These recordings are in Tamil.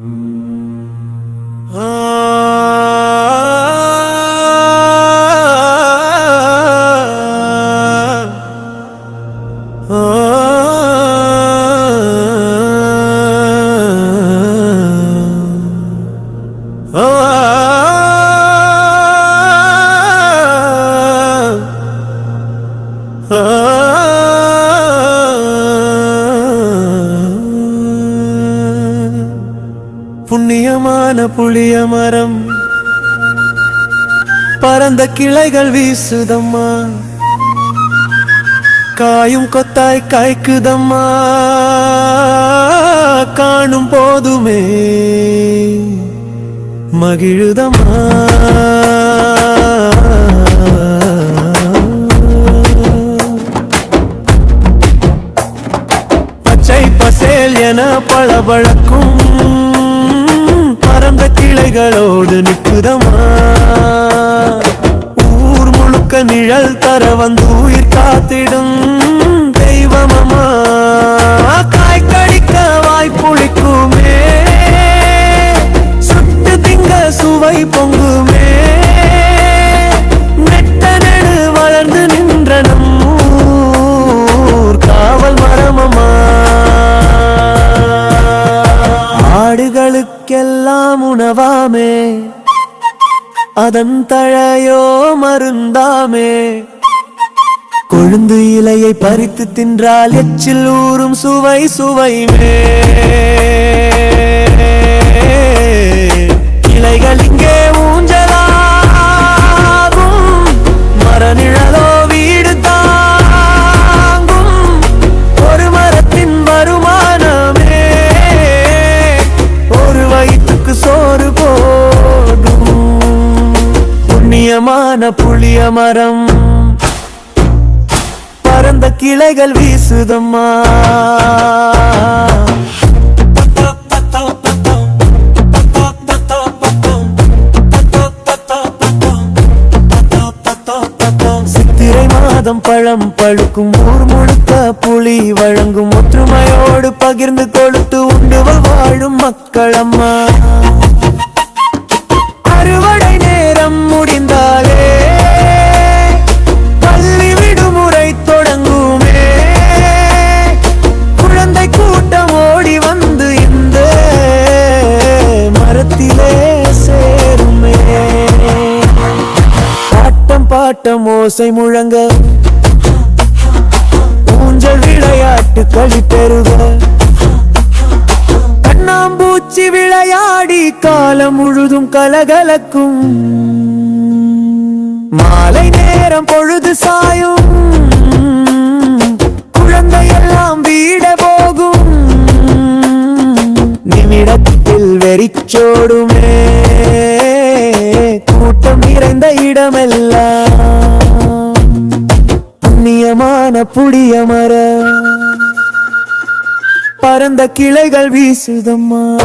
Mm. அழகான புளிய மரம். பரந்த கிளைகள் வீசுதம்மா. காயும் கொத்தாய் காய்க்குதம்மா. காணும் போதுமே. மகிழுதம்மா. பச்சை பசேல் என பளபளக்கும். பரந்த கிளைகளோடு நிற்குதமா ஊர் முழுக்க நிழல் தர வந்து உயிர் காத்திடும் தெய்வமமா மருந்தாமே அதன் தழையோ மருந்தாமே. கொழுந்து இலையை பறித்து தின்றால் எச்சில் ஊறும் சுவை சுவைமே. அழகான புளிய மரம். பரந்த கிளைகள் வீசுதம்மா. சித்திரை மாதம் பழம் பழுக்கும் ஊர் முழுக்க புலி வழங்கும் ஒற்றுமையோடு பகிர்ந்து கொடுத்து உண்டு வாழும் மக்களம்மா. அறுவடை நேரம் முடி பாட்டம் ஓசை முழங்க. ஊஞ்சல் விளையாட்டு களி பெறுக கண்ணாம்பூச்சி விளையாடி காலம் முழுதும் கலகலக்கும். மாலை நேரம் பொழுது சாயும். குழந்தையெல்லாம் வீட போகும். நிமிடத்தில் வெறிச்சோடுமே. கூட்டம் நிறைந்த இடமெல்லாம் புண்ணியமான புடிய மர. பரந்த கிளைகள் வீசுதம்மா.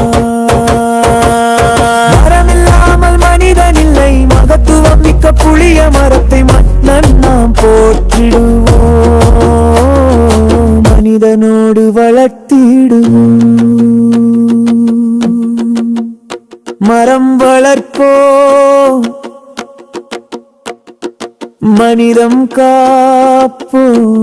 மரமில்லாமல் மனிதன் இல்லை மகத்துவம் மிக்க புளிய மரத்தை மன்னன் நாம் போற்றிடுவோம். மனிதனோடு வளர்த்திடுவோம். மரம் வளர்ப்போம். மனிதம் காப்போம்.